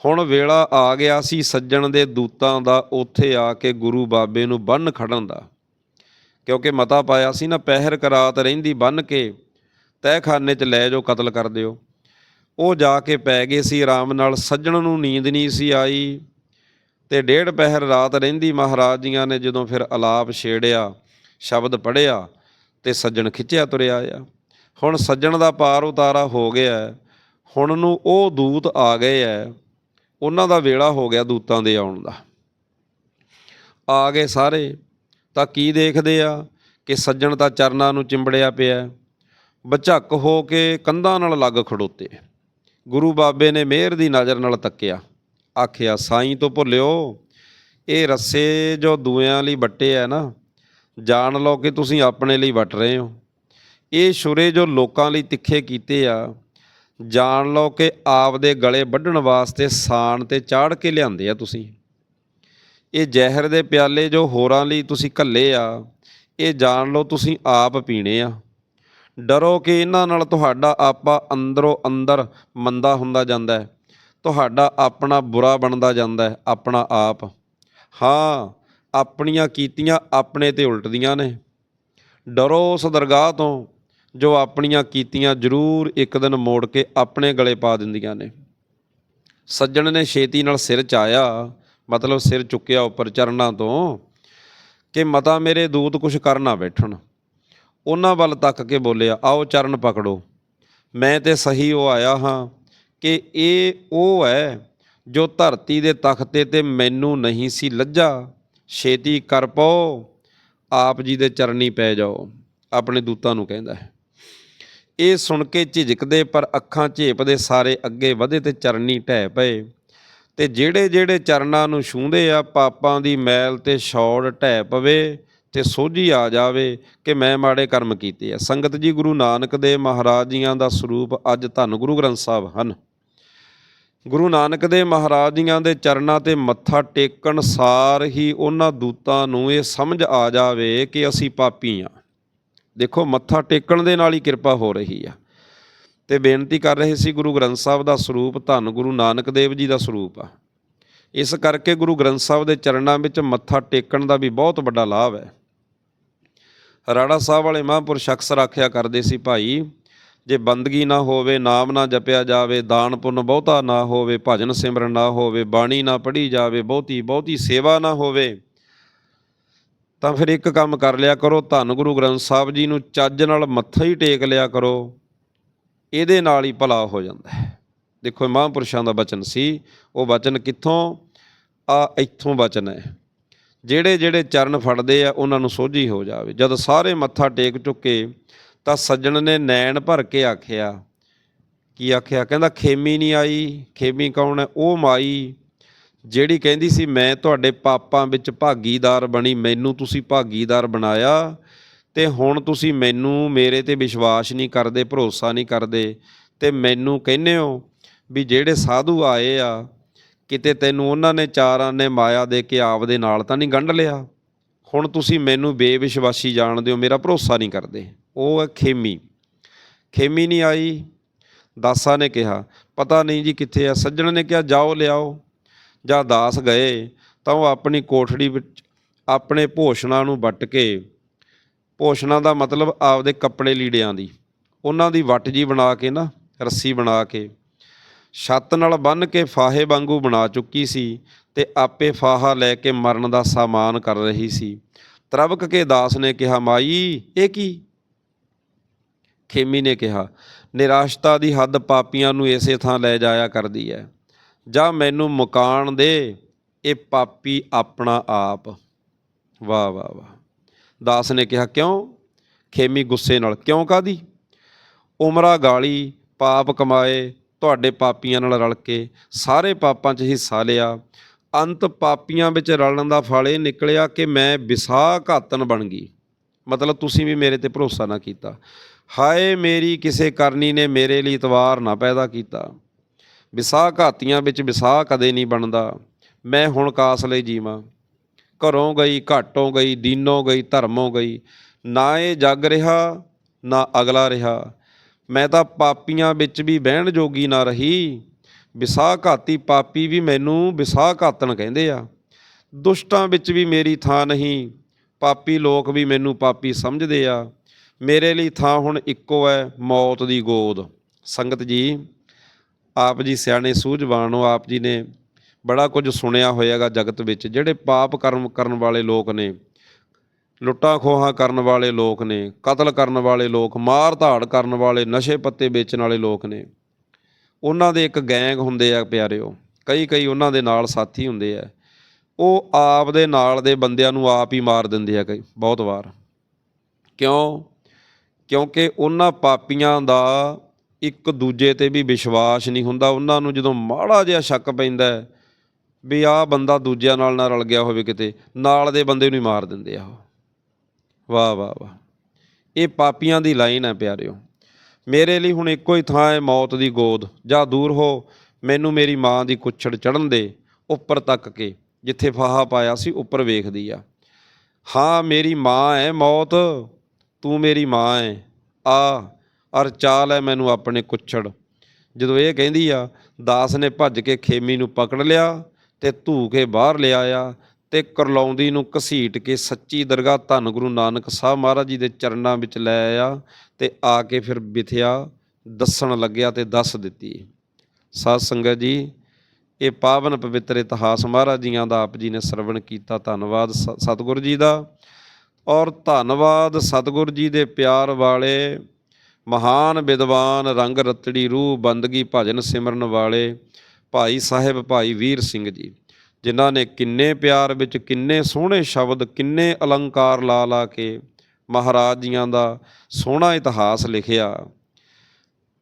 ਹੁਣ ਵੇਲਾ ਆ ਗਿਆ ਸੀ ਸੱਜਣ ਦੇ ਦੂਤਾਂ ਦਾ, ਉੱਥੇ ਆ ਕੇ ਗੁਰੂ ਬਾਬੇ ਨੂੰ ਬੰਨ ਖੜਨ ਦਾ। ਕਿਉਂਕਿ ਮਤਾ ਪਾਇਆ ਸੀ ਨਾ, ਪਹਿਰ ਕਰਾਤ ਰਹਿੰਦੀ ਬੰਨ ਕੇ, ਤਹਿਖਾਨੇ 'ਚ ਲੈ ਜਾਓ ਕਤਲ ਕਰ ਦਿਓ। ਉਹ ਜਾ ਕੇ ਪੈ ਗਏ ਸੀ ਆਰਾਮ ਨਾਲ, ਸੱਜਣ ਨੂੰ ਨੀਂਦ ਨਹੀਂ ਸੀ ਆਈ। ਤੇ ਡੇਢ ਪਹਿਰ ਰਾਤ ਰਹਿੰਦੀ ਮਹਾਰਾਜ ਜੀਆਂ ਨੇ ਜਦੋਂ ਫਿਰ ਅਲਾਪ ਛੇੜਿਆ, ਸ਼ਬਦ ਪੜਿਆ ਤੇ ਸੱਜਣ ਖਿੱਚਿਆ ਤੁਰਿਆ ਆ ਹੁਣ ਸੱਜਣ ਦਾ ਪਾਰ ਉਤਾਰਾ ਹੋ ਗਿਆ ਹੁਣ ਨੂੰ ਉਹ ਦੂਤ ਆ ਗਏ ਐ ਉਹਨਾਂ ਦਾ ਵੇਲਾ ਹੋ ਗਿਆ ਦੂਤਾਂ ਦੇ ਆਉਣ ਦਾ। ਆ ਗਏ ਸਾਰੇ, ਤਾਂ ਕੀ ਦੇਖਦੇ ਆ ਕਿ ਸੱਜਣ ਤਾਂ ਚਰਨਾਂ ਨੂੰ ਚਿੰਬੜਿਆ ਪਿਆ ਬਝੱਕ ਹੋ ਕੇ ਕੰਧਾਂ ਨਾਲ ਲੱਗ ਖੜੋਤੇ। ਗੁਰੂ ਬਾਬੇ ਨੇ ਮਿਹਰ ਦੀ ਨਜ਼ਰ ਨਾਲ ਤੱਕਿਆ, ਆਖਿਆ, ਸਾਈਂ ਤੋਂ ਭੁੱਲਿਓ, ਇਹ ਰੱਸੇ ਜੋ ਦੂਆਂ ਲਈ ਵੱਟੇ ਆ ਨਾ, ਜਾਣ ਲਓ ਕਿ ਤੁਸੀਂ ਆਪਣੇ ਲਈ ਵੱਟ ਰਹੇ ਹੋ। ਇਹ ਛੁਰੇ ਜੋ ਲੋਕਾਂ ਲਈ ਤਿੱਖੇ ਕੀਤੇ ਆ, ਜਾਣ ਲਓ ਕਿ ਆਪ ਦੇ ਗਲੇ ਵੱਢਣ ਵਾਸਤੇ ਸਾਣ ਤੇ ਚਾੜ ਕੇ ਲਿਆਂਦੇ ਆ ਤੁਸੀਂ। ਇਹ ਜ਼ਹਿਰ ਦੇ ਪਿਆਲੇ ਜੋ ਹੋਰਾਂ ਲਈ ਤੁਸੀਂ ਘੱਲੇ ਆ, ਇਹ ਜਾਣ ਲਓ ਤੁਸੀਂ ਆਪ ਪੀਣੇ ਆ। ਡਰੋ ਕਿ ਇਹਨਾਂ ਨਾਲ ਤੁਹਾਡਾ ਆਪਾ ਅੰਦਰੋਂ ਅੰਦਰ ਮੰਦਾ ਹੁੰਦਾ ਜਾਂਦਾ ਹੈ, ਤੁਹਾਡਾ ਆਪਣਾ ਬੁਰਾ ਬਣਦਾ ਜਾਂਦਾ ਹੈ, ਆਪਣਾ ਆਪ। ਹਾਂ, ਆਪਣੀਆਂ ਕੀਤੀਆਂ ਆਪਣੇ ਤੇ ਉਲਟਦੀਆਂ ਨੇ। ਡਰੋ ਉਸ ਦਰਗਾਹ ਤੋਂ ਜੋ ਆਪਣੀਆਂ ਕੀਤੀਆਂ ਜ਼ਰੂਰ ਇੱਕ ਦਿਨ ਮੋੜ ਕੇ ਆਪਣੇ ਗਲੇ ਪਾ ਦਿੰਦੀਆਂ ਨੇ। ਸੱਜਣ ਨੇ ਛੇਤੀ ਨਾਲ ਸਿਰ ਚਾਇਆ, ਮਤਲਬ ਸਿਰ ਚੁੱਕਿਆ ਉੱਪਰ ਚਰਨਾਂ ਤੋਂ, ਕਿ ਮਤਾ ਮੇਰੇ ਦੂਤ ਕੁਛ ਕਰ ਨਾ ਬੈਠਣ। ਉਹਨਾਂ ਵੱਲ ਤੱਕ ਕੇ ਬੋਲਿਆ, ਆਓ ਚਰਨ ਪਕੜੋ। ਮੈਂ ਤੇ ਸਹੀ ਉਹ ਆਇਆ ਹਾਂ ਕਿ ਇਹ ਉਹ ਹੈ ਜੋ ਧਰਤੀ ਦੇ ਤਖਤੇ ਤੇ ਮੈਨੂੰ ਨਹੀਂ ਸੀ ਲੱਜਾ। ਛੇਤੀ ਕਰ ਪਾਓ, ਆਪ ਜੀ ਦੇ ਚਰਨੀ ਪੈ ਜਾਓ, ਆਪਣੇ ਦੂਤਾਂ ਨੂੰ ਕਹਿੰਦਾ ਹੈ। ਇਹ ਸੁਣ ਕੇ ਝਿਜਕਦੇ ਪਰ ਅੱਖਾਂ ਝੇਪਦੇ ਸਾਰੇ ਅੱਗੇ ਵਧੇ ਤੇ ਚਰਨੀ ਢਹਿ ਪਏ। ਤੇ ਜਿਹੜੇ ਜਿਹੜੇ ਚਰਨਾਂ ਨੂੰ ਛੂੰਹਦੇ ਆ, ਪਾਪਾਂ ਦੀ ਮੈਲ ਤੇ ਛੌੜ ਢਹਿ ਪਵੇ ਤੇ ਸੋਝੀ ਆ ਜਾਵੇ ਕਿ ਮੈਂ ਮਾੜੇ ਕਰਮ ਕੀਤੇ ਆ। ਸੰਗਤ ਜੀ, ਗੁਰੂ ਨਾਨਕ ਦੇਵ ਮਹਾਰਾਜ ਜੀਆਂ ਦਾ ਸਰੂਪ ਅੱਜ ਧੰਨ ਗੁਰੂ ਗ੍ਰੰਥ ਸਾਹਿਬ ਹਨ। ਗੁਰੂ ਨਾਨਕ ਦੇਵ ਮਹਾਰਾਜ ਜੀਆਂ ਦੇ ਚਰਨਾਂ ਤੇ ਮੱਥਾ ਟੇਕਣ ਸਾਰ ਹੀ ਉਹਨਾਂ ਦੂਤਾਂ ਨੂੰ ਇਹ ਸਮਝ ਆ ਜਾਵੇ ਕਿ ਅਸੀਂ ਪਾਪੀ ਆ। ਦੇਖੋ, ਮੱਥਾ ਟੇਕਣ ਦੇ ਨਾਲ ਹੀ ਕਿਰਪਾ ਹੋ ਰਹੀ ਆ। ਤੇ ਬੇਨਤੀ ਕਰ ਰਹੇ ਸੀ ਗੁਰੂ ਗ੍ਰੰਥ ਸਾਹਿਬ ਦਾ ਸਰੂਪ, ਧੰਨ ਗੁਰੂ ਨਾਨਕ ਦੇਵ ਜੀ ਦਾ ਸਰੂਪ ਆ। ਇਸ ਕਰਕੇ ਗੁਰੂ ਗ੍ਰੰਥ ਸਾਹਿਬ ਦੇ ਚਰਨਾਂ ਵਿੱਚ ਮੱਥਾ ਟੇਕਣ ਦਾ ਵੀ ਬਹੁਤ ਵੱਡਾ ਲਾਭ ਹੈ। ਰਾੜਾ ਸਾਹਿਬ ਵਾਲੇ ਮਹਾਂਪੁਰਸ਼ ਅਕਸਰ ਆਖਿਆ ਕਰਦੇ ਸੀ, ਭਾਈ, ਜੇ ਬੰਦਗੀ ਨਾ ਹੋਵੇ, ਨਾਮ ਨਾ ਜਪਿਆ ਜਾਵੇ, ਦਾਨ ਪੁੰਨ ਬਹੁਤਾ ਨਾ ਹੋਵੇ, ਭਜਨ ਸਿਮਰਨ ਨਾ ਹੋਵੇ, ਬਾਣੀ ਨਾ ਪੜ੍ਹੀ ਜਾਵੇ ਬਹੁਤੀ ਬਹੁਤੀ ਸੇਵਾ ਨਾ ਹੋਵੇ ਤਾਂ ਫਿਰ ਇੱਕ ਕੰਮ ਕਰ ਲਿਆ ਕਰੋ, ਧੰਨ ਗੁਰੂ ਗ੍ਰੰਥ ਸਾਹਿਬ ਜੀ ਨੂੰ ਚੱਜ ਨਾਲ ਮੱਥਾ ਹੀ ਟੇਕ ਲਿਆ ਕਰੋ, ਇਹਦੇ ਨਾਲ ਹੀ ਭਲਾ ਹੋ ਜਾਂਦਾ ਹੈ। ਦੇਖੋ, ਇਹ ਮਹਾਂਪੁਰਸ਼ਾਂ ਦਾ ਬਚਨ ਸੀ, ਉਹ ਬਚਨ ਕਿੱਥੋਂ? ਆ ਇੱਥੋਂ ਬਚਨ ਹੈ। ਜਿਹੜੇ ਜਿਹੜੇ ਚਰਨ ਫੜਦੇ ਆ, ਉਹਨਾਂ ਨੂੰ ਸੋਝੀ ਹੋ ਜਾਵੇ। ਜਦ ਸਾਰੇ ਮੱਥਾ ਟੇਕ ਚੁੱਕੇ, ਤਾਂ ਸੱਜਣ ਨੇ ਨੈਣ ਭਰ ਕੇ ਆਖਿਆ, ਕੀ ਆਖਿਆ? ਕਹਿੰਦਾ, ਖੇਮੀ ਨਹੀਂ ਆਈ, ਖੇਮੀ ਕੌਣ ਹੈ? ਉਹ ਮਾਈ ਜਿਹੜੀ ਕਹਿੰਦੀ ਸੀ, ਮੈਂ ਤੁਹਾਡੇ ਪਾਪਾਂ ਵਿੱਚ ਭਾਗੀਦਾਰ ਬਣੀ, ਮੈਨੂੰ ਤੁਸੀਂ ਭਾਗੀਦਾਰ ਬਣਾਇਆ ਤੇ ਹੁਣ ਤੁਸੀਂ ਮੈਨੂੰ ਮੇਰੇ ਤੇ ਵਿਸ਼ਵਾਸ ਨਹੀਂ ਕਰਦੇ, ਭਰੋਸਾ ਨਹੀਂ ਕਰਦੇ ਤੇ ਮੈਨੂੰ ਕਹਿੰਦੇ ਹੋ ਵੀ ਜਿਹੜੇ ਸਾਧੂ ਆਏ ਆ, ਕਿਤੇ ਤੈਨੂੰ ਉਹਨਾਂ ਨੇ ਚਾਰਾਂ ਨੇ ਮਾਇਆ ਦੇ ਕੇ ਆਪਦੇ ਨਾਲ ਤਾਂ ਨਹੀਂ ਗੰਢ ਲਿਆ? ਹੁਣ ਤੁਸੀਂ ਮੈਨੂੰ ਬੇਵਿਸ਼ਵਾਸੀ ਜਾਣਦੇ ਹੋ, ਮੇਰਾ ਭਰੋਸਾ ਨਹੀਂ ਕਰਦੇ। ਉਹ ਹੈ ਖੇਮੀ। ਖੇਮੀ ਨਹੀਂ ਆਈ। ਦਾਸਾ ਨੇ ਕਿਹਾ, ਪਤਾ ਨਹੀਂ ਜੀ ਕਿੱਥੇ ਆ। ਸੱਜਣ ਨੇ ਕਿਹਾ, ਜਾਓ, ਲਿਆਓ। ਜਾਂ ਦਾਸ ਗਏ, ਤਾਂ ਉਹ ਆਪਣੀ ਕੋਠੜੀ ਵਿੱਚ ਆਪਣੇ ਭੋਸ਼ਣਾ ਨੂੰ ਵੱਟ ਕੇ, ਭੋਸ਼ਣਾ ਦਾ ਮਤਲਬ ਆਪਦੇ ਕੱਪੜੇ ਲੀੜਿਆਂ ਦੀ, ਉਹਨਾਂ ਦੀ ਵੱਟ ਜੀ ਬਣਾ ਕੇ ਨਾ, ਰੱਸੀ ਬਣਾ ਕੇ, ਛੱਤ ਨਾਲ ਬੰਨ੍ਹ ਕੇ ਫਾਹੇ ਵਾਂਗੂ ਬਣਾ ਚੁੱਕੀ ਸੀ ਤੇ ਆਪੇ ਫਾਹਾ ਲੈ ਕੇ ਮਰਨ ਦਾ ਸਾਮਾਨ ਕਰ ਰਹੀ ਸੀ। ਤਰਬਕ ਕੇ ਦਾਸ ਨੇ ਕਿਹਾ, ਮਾਈ, ਇਹ ਕੀ? ਖੇਮੀ ਨੇ ਕਿਹਾ, ਨਿਰਾਸ਼ਤਾ ਦੀ ਹੱਦ ਪਾਪੀਆਂ ਨੂੰ ਇਸੇ ਥਾਂ ਲੈ ਜਾਇਆ ਕਰਦੀ ਹੈ ਜਾਂ ਮੈਨੂੰ ਮਕਾਨ ਦੇ, ਇਹ ਪਾਪੀ ਆਪਣਾ ਆਪ। ਵਾਹ ਵਾਹ ਵਾਹ। ਦਾਸ ਨੇ ਕਿਹਾ, ਕਿਉਂ? ਖੇਮੀ ਗੁੱਸੇ ਨਾਲ ਕਿਉਂ ਕਾਦੀ ਉਮਰਾ ਗਾਲੀ, ਪਾਪ ਕਮਾਏ, ਤੁਹਾਡੇ ਪਾਪੀਆਂ ਨਾਲ ਰਲ ਕੇ ਸਾਰੇ ਪਾਪਾਂ 'ਚ ਹਿੱਸਾ ਲਿਆ। ਅੰਤ ਪਾਪੀਆਂ ਵਿੱਚ ਰਲਣ ਦਾ ਫਲ ਇਹ ਨਿਕਲਿਆ ਕਿ ਮੈਂ ਵਿਸਾਹ ਘਾਤਨ ਬਣ ਗਈ। ਮਤਲਬ ਤੁਸੀਂ ਵੀ ਮੇਰੇ ਤੇ ਭਰੋਸਾ ਨਾ ਕੀਤਾ। ਹਾਏ, ਮੇਰੀ ਕਿਸੇ ਕਰਨੀ ਨੇ ਮੇਰੇ ਲਈ ਇਤਵਾਰ ਨਾ ਪੈਦਾ ਕੀਤਾ। ਵਿਸਾਹ ਘਾਤੀਆਂ ਵਿੱਚ ਵਿਸਾਹ ਕਦੇ ਨਹੀਂ ਬਣਦਾ। ਮੈਂ ਹੁਣ ਕਾਸ ਲਈ ਜੀਵਾਂ। ਘਰੋਂ ਗਈ, ਘਾਟੋਂ ਗਈ, ਦੀਨੋਂ ਗਈ, ਧਰਮੋਂ ਗਈ। ਨਾ ਇਹ ਜਗ ਰਿਹਾ, ਨਾ ਅਗਲਾ ਰਿਹਾ। ਮੈਂ ਤਾਂ ਪਾਪੀਆਂ ਵਿੱਚ ਵੀ ਬਹਿਣ ਜੋਗੀ ਨਾ ਰਹੀ। ਵਿਸਾਹ ਘਾਤੀ ਪਾਪੀ ਵੀ ਮੈਨੂੰ ਵਿਸਾਹ ਘਾਤਨ ਕਹਿੰਦੇ ਆ। ਦੁਸ਼ਟਾਂ ਵਿੱਚ ਵੀ ਮੇਰੀ ਥਾਂ ਨਹੀਂ। ਪਾਪੀ ਲੋਕ ਵੀ ਮੈਨੂੰ ਪਾਪੀ ਸਮਝਦੇ ਆ। ਮੇਰੇ ਲਈ ਥਾਂ ਹੁਣ ਇੱਕੋ ਹੈ, ਮੌਤ ਦੀ ਗੋਦ। ਸੰਗਤ ਜੀ ਆਪ ਜੀ ਸਿਆਣੇ ਸੂਝਵਾਨ ਹੋ, ਆਪ ਜੀ ਨੇ ਬੜਾ ਕੁਝ ਸੁਣਿਆ ਹੋਇਆਗਾ ਜਗਤ ਵਿੱਚ। ਜਿਹੜੇ ਪਾਪ ਕਰਮ ਕਰਨ ਵਾਲੇ ਲੋਕ ਨੇ, ਲੁੱਟਾਂ ਖੋਹਾਂ ਕਰਨ ਵਾਲੇ ਲੋਕ ਨੇ, ਕਤਲ ਕਰਨ ਵਾਲੇ ਲੋਕ, ਮਾਰ ਧਾੜ ਕਰਨ ਵਾਲੇ, ਨਸ਼ੇ ਪੱਤੇ ਵੇਚਣ ਵਾਲੇ ਲੋਕ ਨੇ, ਉਹਨਾਂ ਦੇ ਇੱਕ ਗੈਂਗ ਹੁੰਦੇ ਆ ਪਿਆਰਿਓ। ਕਈ ਕਈ ਉਹਨਾਂ ਦੇ ਨਾਲ ਸਾਥੀ ਹੁੰਦੇ ਆ। ਉਹ ਆਪ ਦੇ ਨਾਲ ਦੇ ਬੰਦਿਆਂ ਨੂੰ ਆਪ ਹੀ ਮਾਰ ਦਿੰਦੇ ਆ ਕਈ, ਬਹੁਤ ਵਾਰ। ਕਿਉਂ? ਕਿਉਂਕਿ ਉਹਨਾਂ ਪਾਪੀਆਂ ਦਾ ਇੱਕ ਦੂਜੇ ਤੇ ਵੀ ਵਿਸ਼ਵਾਸ ਨਹੀਂ ਹੁੰਦਾ। ਉਹਨਾਂ ਨੂੰ ਜਦੋਂ ਮਾੜਾ ਜਿਹਾ ਸ਼ੱਕ ਪੈਂਦਾ ਵੀ ਆਹ ਬੰਦਾ ਦੂਜਿਆਂ ਨਾਲ ਨਾ ਰਲ ਗਿਆ ਹੋਵੇ ਕਿਤੇ, ਨਾਲ ਦੇ ਬੰਦੇ ਨੂੰ ਹੀ ਮਾਰ ਦਿੰਦੇ ਆ ਉਹ। ਵਾਹ ਵਾਹ ਵਾਹ। ਇਹ ਪਾਪੀਆਂ ਦੀ ਲਾਈਨ ਹੈ ਪਿਆਰਿਓ। ਮੇਰੇ ਲਈ ਹੁਣ ਇੱਕੋ ਹੀ ਥਾਂ ਹੈ ਮੌਤ ਦੀ ਗੋਦ। ਜਾਂ ਦੂਰ ਹੋ, ਮੈਨੂੰ ਮੇਰੀ ਮਾਂ ਦੀ ਕੁੱਛੜ ਚੜਨ ਦੇ ਉੱਪਰ ਤੱਕ ਕੇ, ਜਿੱਥੇ ਫਾਹਾ ਪਾਇਆ ਸੀ ਉੱਪਰ ਵੇਖਦੀ ਆ। ਹਾਂ, ਮੇਰੀ ਮਾਂ ਹੈ ਮੌਤ, ਤੂੰ ਮੇਰੀ ਮਾਂ ਹੈ। ਆ ਅਰ ਚਾਲ ਹੈ ਮੈਨੂੰ ਆਪਣੇ ਕੁੱਛੜ। ਜਦੋਂ ਇਹ ਕਹਿੰਦੀ ਆ, ਦਾਸ ਨੇ ਭੱਜ ਕੇ ਖੇਮੀ ਨੂੰ ਪਕੜ ਲਿਆ ਤੇ ਧੂ ਕੇ ਬਾਹਰ ਲਿਆਇਆ ਤੇ ਕਰਲਾਉਂਦੀ ਨੂੰ ਘਸੀਟ ਕੇ ਸੱਚੀ ਦਰਗਾਹ ਧੰਨ ਗੁਰੂ ਨਾਨਕ ਸਾਹਿਬ ਮਹਾਰਾਜ ਜੀ ਦੇ ਚਰਨਾਂ ਵਿੱਚ ਲੈ ਆਇਆ ਤੇ ਆ ਕੇ ਫਿਰ ਬਿਥਿਆ, ਦੱਸਣ ਲੱਗਿਆ ਤੇ ਦੱਸ ਦਿੱਤੀ। ਸਾਧ ਸੰਗਤ ਜੀ, ਇਹ ਪਾਵਨ ਪਵਿੱਤਰ ਇਤਿਹਾਸ ਮਹਾਰਾਜ ਜੀਆਂ ਦਾ ਆਪ ਜੀ ਨੇ ਸਰਵਣ ਕੀਤਾ ਧੰਨਵਾਦ ਸ- ਸਤਿਗੁਰੂ ਜੀ ਦਾ। ਔਰ ਧੰਨਵਾਦ ਸਤਿਗੁਰੂ ਜੀ ਦੇ ਪਿਆਰ ਵਾਲੇ ਮਹਾਨ ਵਿਦਵਾਨ ਰੰਗ ਰਤੜੀ ਰੂਹ ਬੰਦਗੀ ਭਜਨ ਸਿਮਰਨ ਵਾਲੇ ਭਾਈ ਸਾਹਿਬ ਭਾਈ ਵੀਰ ਸਿੰਘ ਜੀ, ਜਿਨ੍ਹਾਂ ਨੇ ਕਿੰਨੇ ਪਿਆਰ ਵਿੱਚ ਕਿੰਨੇ ਸੋਹਣੇ ਸ਼ਬਦ, ਕਿੰਨੇ ਅਲੰਕਾਰ ਲਾ ਲਾ ਕੇ ਮਹਾਰਾਜ ਜੀਆਂ ਦਾ ਸੋਹਣਾ ਇਤਿਹਾਸ ਲਿਖਿਆ।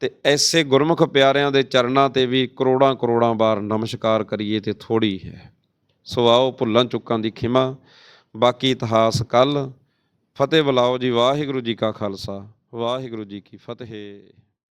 ਤੇ ਐਸੇ ਗੁਰਮੁਖ ਪਿਆਰਿਆਂ ਦੇ ਚਰਨਾਂ ਤੇ ਵੀ ਕਰੋੜਾਂ ਕਰੋੜਾਂ ਵਾਰ ਨਮਸਕਾਰ ਕਰੀਏ ਤੇ ਥੋੜੀ ਹੈ। ਸੋ ਆਓ ਭੁੱਲਾਂ ਚੁੱਕਾਂ ਦੀ ਖਿਮਾ, ਬਾਕੀ ਇਤਿਹਾਸ ਕੱਲ ਫਤਿਹ ਬੁਲਾਓ ਜੀ, ਵਾਹਿਗੁਰੂ ਜੀ ਕਾ ਖਾਲਸਾ। ਵਾਹਿਗੁਰੂ ਜੀ ਕੀ ਫਤਿਹ।